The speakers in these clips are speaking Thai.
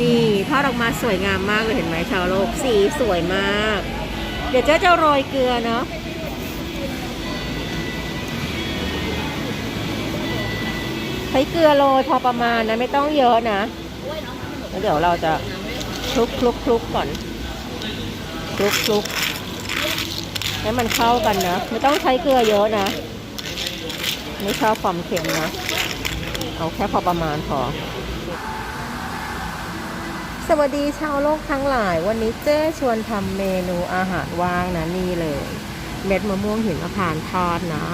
นี่ทอดออกมาสวยงามมากเลยเห็นไหมชาวโลกสีสวยมาก เดี๋ยวเจ๊จะโรยเกลือเนาะใช้เกลือโรยพอประมาณนะไม่ต้องเยอะนะแล้วเดี๋ยวเราจะคลุกคลุกคลุกก่อนคลุกคลุกให้มันเข้ากันนะไม่ต้องใช้เกลือเยอะนะ ไม่ชอบความเค็มนะ เอาแค่พอประมาณพอ สวัสดีชาวโลกทั้งหลาย วันนี้เจ้ชวนทำเมนูอาหารว่างนะนี่เลย เม็ดมะม่วงหินมะพร้าวทอดนะ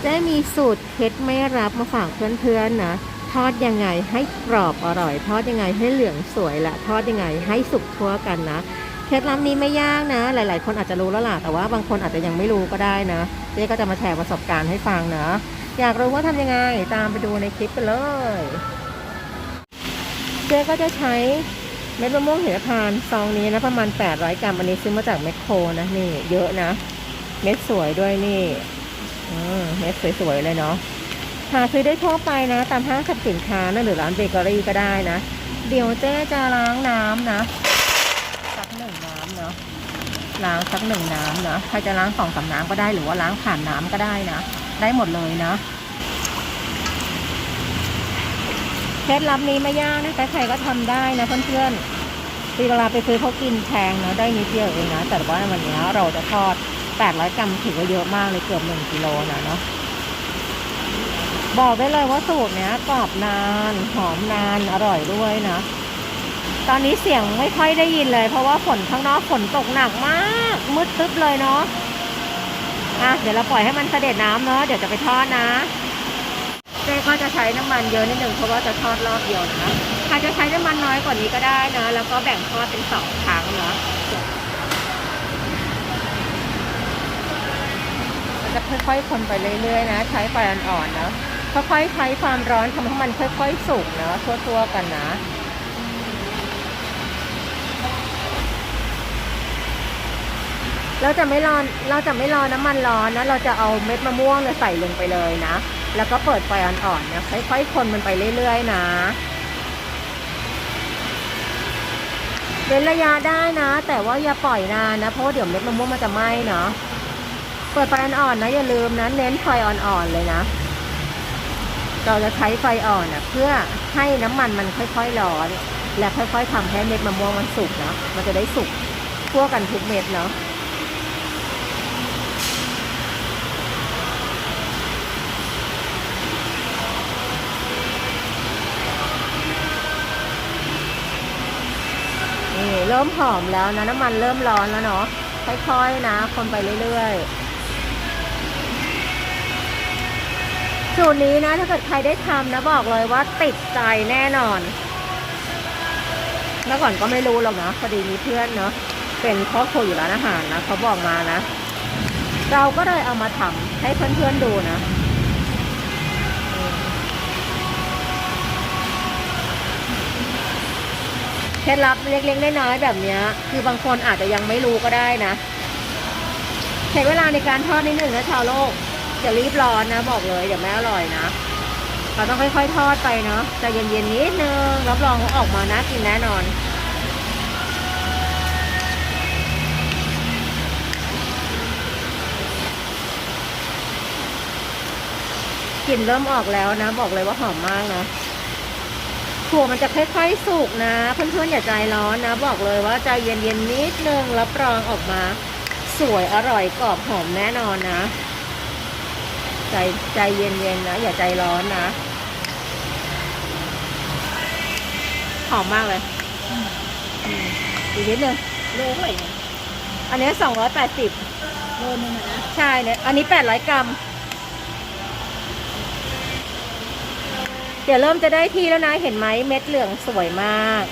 เจ้มีสูตรเคล็ดไม่รับมาฝากเพื่อนๆนะ ทอดยังไงให้กรอบอร่อย ทอดยังไงให้เหลืองสวยและทอดยังไงให้สุกทั่วกันนะเคล็ดลับนี้ไม่ยากนะ หลาย ๆ คนอาจจะรู้แล้วล่ะแต่ว่าบางคนอาจจะยังไม่รู้ก็ได้นะเจ๊ก็จะมาแชร์ประสบการณ์ให้ฟังนะ อยากรู้ว่าทำยังไงตามไปดูในคลิปกันเลยเจ๊ก็จะใช้ เม็ดมะม่วงหิมพานต์ซองนี้นะประมาณ 800 กรัมอันนี้ซื้อมาจากแมคโครนะนี่เยอะนะ เม็ดสวยด้วยนี่เม็ดสวยๆเลยเนาะหาซื้อได้ทั่วไปนะ ตามห้างสรรพสินค้านะหรือร้านเบเกอรี่ก็ได้นะ เดี๋ยวเจ๊จะล้างน้ำนะสักหนึ่งน้ำเนาะล้างสักหนึ่งน้ำนะใครจะล้างสองสามน้ำก็ได้หรือว่าล้างผ่านน้ำก็ได้นะ ได้หมดเลยนะ เคล็ดลับนี้ไม่ยากนะใครก็ทำได้นะเพื่อนๆตีเวลาไปซื้อเขากินแพงเนาะได้นิดเดียวเองนะแต่ว่าวันนี้เราจะทอด 800 กรัมถือว่าเยอะมากเลยเกือบ1กิโลนะเนาะบอกได้เลยว่าสูตรเนี้ยกรอบนานหอมนานอร่อยด้วยนะ ตอนนี้เสียงไม่ค่อยได้ยินเลย เพราะว่าฝนข้างนอกฝนตกหนักมากมืดตึ๊บเลยเนาะอะเดี๋ยวเราปล่อยให้มันเสด็จน้ำเนาะเดี๋ยวจะไปทอดนะ เจ๊ก็จะใช้น้ำมันเยอะนิดนึงเพราะว่าจะทอดรอบเดียวนะใครจะใช้น้ำมันน้อยกว่านี้ก็ได้นะแล้วก็แบ่งทอดเป็นสองครั้งเนาะจะค่อยๆคนไปเรื่อยๆนะ ใช้ไฟอ่อนๆเนาะค่อยๆใช้ความร้อนทำให้มันค่อยๆสุกเนาะทั่วๆกันนะเราจะไม่รอเราจะไม่รอน้ำมันร้อนนะ เราจะเอาเม็ดมะม่วงเนี่ยใส่ลงไปเลยนะ แล้วก็เปิดไฟอ่อนๆนะค่อยๆคนมันไปเรื่อยๆนะเว้นระยะได้นะ แต่ว่าอย่าปล่อยนานนะ เพราะว่าเดี๋ยวเม็ดมะม่วงมันจะไหม้เนาะเปิดไฟอ่อนๆนะอย่าลืมนะเน้นไฟอ่อนๆเลยนะเราจะใช้ไฟอ่อนนะเพื่อให้น้ำมันมันค่อยๆร้อน และค่อยๆทำให้เม็ดมะม่วงมันสุกเนาะมันจะได้สุกทั่วกันทุกเม็ดเนาะ นี่เริ่มหอมแล้วนะน้ำมันเริ่มร้อนแล้วเนาะค่อยๆนะ คนไปเรื่อยๆ สูตรนี้นะ ถ้าเกิดใครได้ทำนะบอกเลยว่าติดใจแน่นอนเมื่อก่อนก็ไม่รู้หรอกนะพอดีมีเพื่อนเนาะเป็นพ่อครัวอยู่ร้านอาหารนะเขาบอกมานะ เราก็เลยเอามาทำให้เพื่อนๆดูนะ เคล็ดลับเล็กๆน้อยๆแบบนี้คือบางคนอาจจะยังไม่รู้ก็ได้นะใช้เวลาในการทอดนิดหนึ่งนะชาวโลกอย่ารีบร้อนนะ บอกเลยเดี๋ยวไม่อร่อยนะเราต้องค่อยๆทอดไปเนาะใจเย็นๆนิดนึงรับรองว่าออกมาน่ากินแน่นอนกลิ่นเริ่มออกแล้วนะ บอกเลยว่าหอมมากนะ ถั่วมันจะค่อยๆสุกนะเพื่อนๆอย่าใจร้อนนะ บอกเลยว่าใจเย็นๆนิดนึงรับรองออกมา สวยอร่อยกรอบหอมแน่นอนนะ ใจใจเย็นๆนะ อย่าใจร้อนนะหอมมากเลยอืมอีกนิดนึงโลเท่าไหร่เนี่ยอันนี้สองร้อยแปดสิบโลนึงอะนะ ใช่เนี่ยอันนี้แปดร้อยกรัม เดี๋ยวเริ่มจะได้ที่แล้วนะเห็นไหมเม็ดเหลืองสวยมาก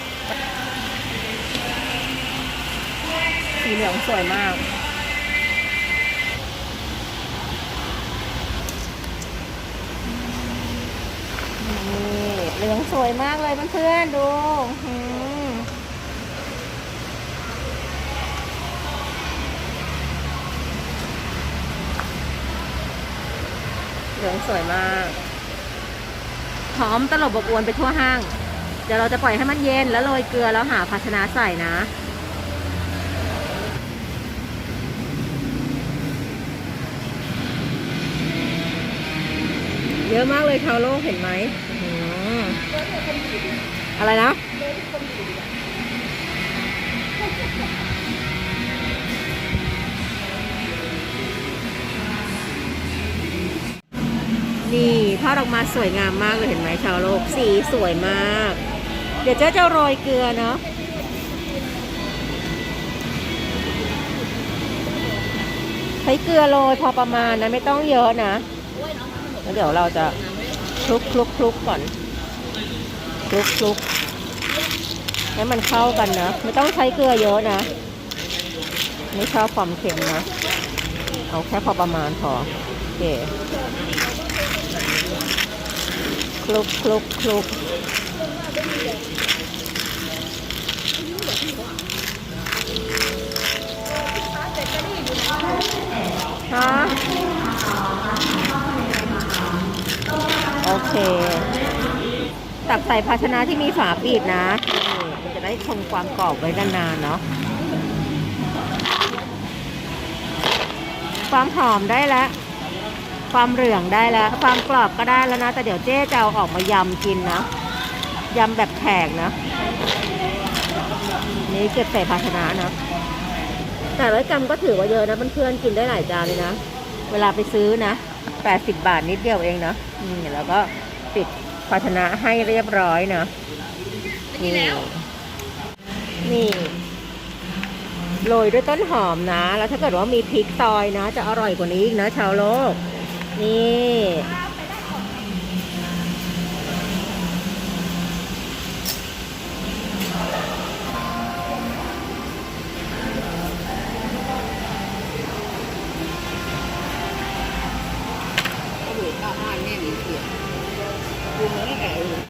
สีเหลืองสวยมาก นี่เหลืองสวยมากเลยเพื่อนๆดูเหลืองสวยมาก หอมตลบอบอวนไปทั่วห้าง เดี๋ยวเราจะปล่อยให้มันเย็นแล้วโรยเกลือแล้วหาภาชนะใส่นะเยอะมากเลยชาวโลกเห็นไหมอืมอะไรนะ นี่ ทอดออกมาสวยงามมากเลยเห็นไหมชาวโลกสีสวยมาก เดี๋ยวเจ๊จะโรยเกลือเนาะใช้เกลือโรยพอประมาณนะไม่ต้องเยอะนะแล้วเดี๋ยวเราจะคลุกคลุกคลุกก่อนคลุกคลุกให้มันเข้ากันนะ ไม่ต้องใช้เกลือเยอะนะ ไม่ชอบความเค็มนะ เอาแค่พอประมาณพอโอเค ลุกคลุกคลุกฮะโอเค ตักใส่ภาชนะที่มีฝาปิดนะมันจะได้คงความกรอบไว้นานๆเนาะความหอมได้แล้ว ความเหลืองได้แล้ว ความกรอบก็ได้แล้วนะ แต่เดี๋ยวเจ๊จะเอาออกมายำกินนะยำแบบแขกนะ นี่เก็บใส่ภาชนะนะ แต่ร้อยกรัมก็ถือว่าเยอะนะเพื่อนๆกินได้หลายจานเลยนะ เวลาไปซื้อนะ80บาทนิดเดียวเองนะอืมแล้วก็ปิดภาชนะให้เรียบร้อยนะนี่นี่โรยด้วยต้นหอมนะ แล้วถ้าเกิดว่ามีพริกซอยนะ จะอร่อยกว่านี้อีกนะชาวโลก นี่